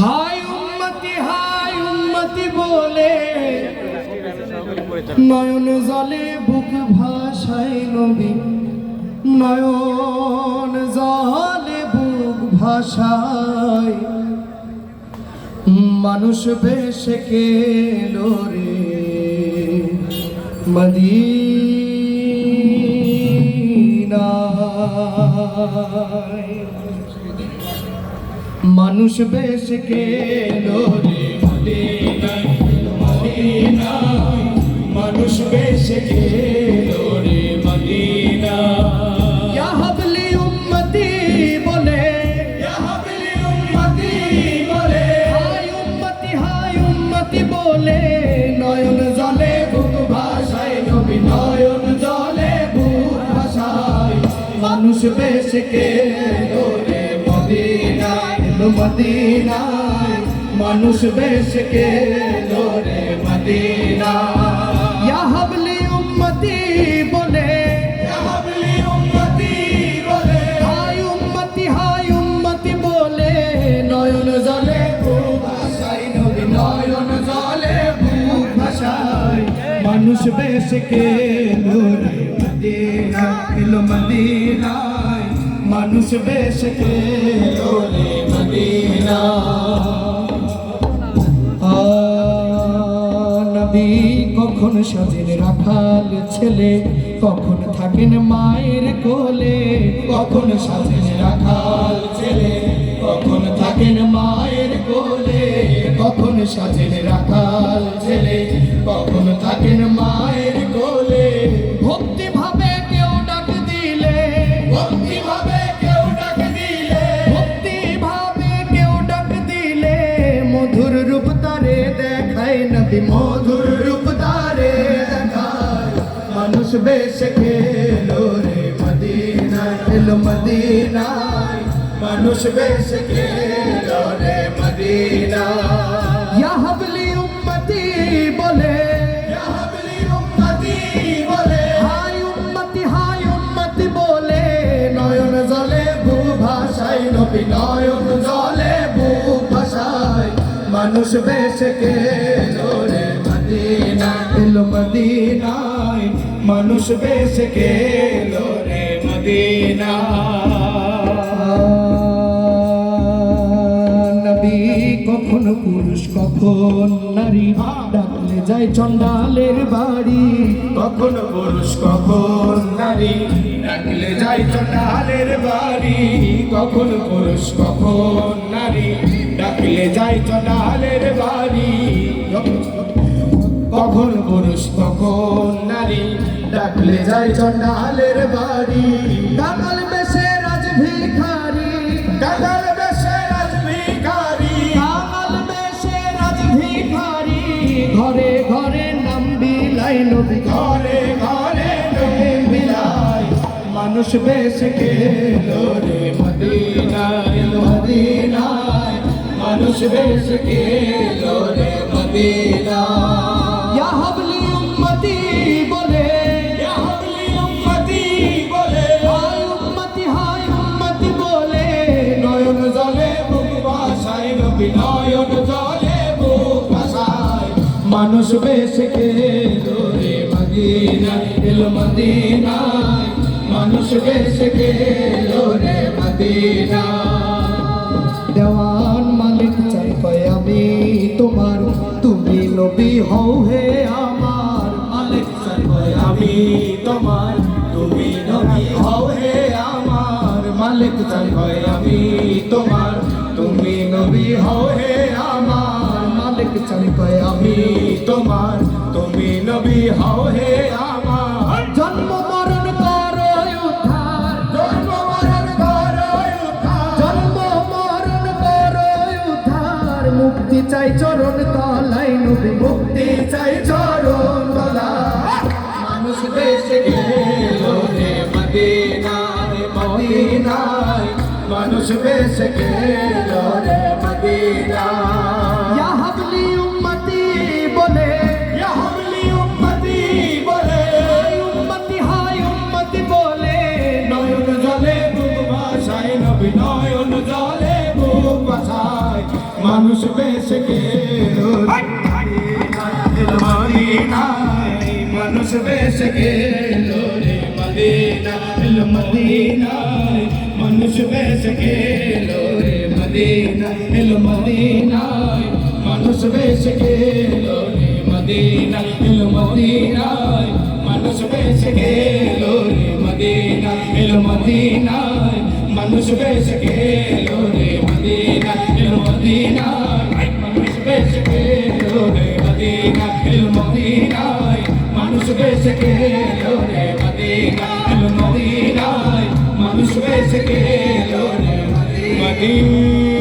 High উম্মতি high উম্মতি বলে। নয়ন জলে বুক ভাষায় নবী। নয়ন জলে বুক ভাষায় মানুষ বেশে কেলো রে। মদিনায়। মানুষ বেশ কেলো রে মানুষ বেশ কেলো রে মদিনায়। ইয়া হাবলি উম্মতি বলে। হাবলি উম্মতি বলে। হাই উম্মতি হাই উম্মতি বলে। নয়ন জলে বুক ভাষায় নবী নয়ন জলে বুক ভাষায় মানুষ বেশ রে মদিনায় মানুষ বেশ কেলো রে মদিনায়। ইয়া হাবলি উম্মতি বলে। হাবলি উম্মতি বলে। হাই উম্মতি হাই উম্মতি বলে। নয়ন জলে ভাষায় নবী নয়ন জলে ভাষায় মানুষ বেশ রে মদিনা মদিনায়। মানুষ বেশ কেলো রে মদিনা নবী কখন সাজেন রাখাল ছেলে, কখন থাকেন মায়ের কোলে, কখন সাজেন রাখাল ছেলে, কখন থাকেন মায়ের কোলে, কখন সাজেন রাখাল ছেলে। রূপ তারে দেখায় নবী মধুর রূপ তারে দেখায়। মানুষ বেশ খেলো রে মদিনায় এলো মদিনায়। মানুষ বেশ খেলো রে মদিনায়। ইয়া হাবলি উম্মতি বলে। ইয়া হাবলি উম্মতি বলে। হাই উম্মতি হাই উম্মতি বলে। নয়ন জলে ভূ ভাষায় নবী নয়ন জলে মানুষ বেশ কেলো রে মদিনা। এলো মদিনায়, মানুষ বেশ কেলো রে মদিনা। কখন পুরুষ, কখন নারী? ডাকলে যায় চন্ডালের বাড়ি। কখন পুরুষ, কখন নারী? ডাকলে যায় চন্ডালের বাড়ি। কখন পুরুষ, কখন নারী? ডাকলে যায় চন্ডালের বাড়ি। কখন পুরুষ কখন নারী ডাকলে যায় চন্ডালের বাড়ি। কামাল বেশে রাজ ভিখারি কামাল বেশে রাজ ভিখারি কামাল বেশে রাজ ভিখারি ঘরে ঘরে নাম বিলাই নবী। ঘরে ঘরে নাম বিলাই মানুষ বেশ গেলো রে মদিনায় মদিনায়। মানুষ বেশ ইয়া হাবলি উম্মতি বলে ইয়া হাবলি উম্মতি বলে হাই উম্মতি বলে নয়ন জলে বুক ভাষায় নয়ন জলে বুক ভাষায় মানুষ বেশ গেলো রে মদিনায় এলো মদিনায় মানুষ বেশ গেলো রে মদিনায় দেওয়ান নবী হও হে আমার মালিক আমি তোমার তুমি নবী হও হে আমার মালিক কয় আমি তোমার তুমি নবী হও হে আমার মালিক চাই আমি তোমার তুমি নবী হও হে আমার। জন্ম মরণ করো উদ্ধার। জন্ম মরণ করো উদ্ধার। জন্ম মরণ করো উদ্ধার। মুক্তি চাই রে মদিনায় ইয়া হাবলি উম্মতি বলে ইয়া হাবলি উম্মতি বলে হাই উম্মতি হাই উম্মতি বলে নয়ন জলে বুক ভাষায় নবী নয়ন জলে বুক ভাষায় মানুষ বেশে গেলো রে মদিনায় মানুষ বেশে গেলো রে মদিনা এল মানুষ বেশে রে মদিনা, এল মদিনায়, মানুষ বেশে গেলো রে মদিনা, এল মদিনায়, মানুষ বেশে গেলো রে মদিনা, এল মদিনায়, মানুষ বেশে গেলো রে মদিনা, এল মদিনায়, মানুষ বেশে গেলো রে মদিনা, এল মদিনায়, মানুষ বেশে গেলো রে মদিনা, এল মদিনায়, মানুষ বেশে গেলো Peace.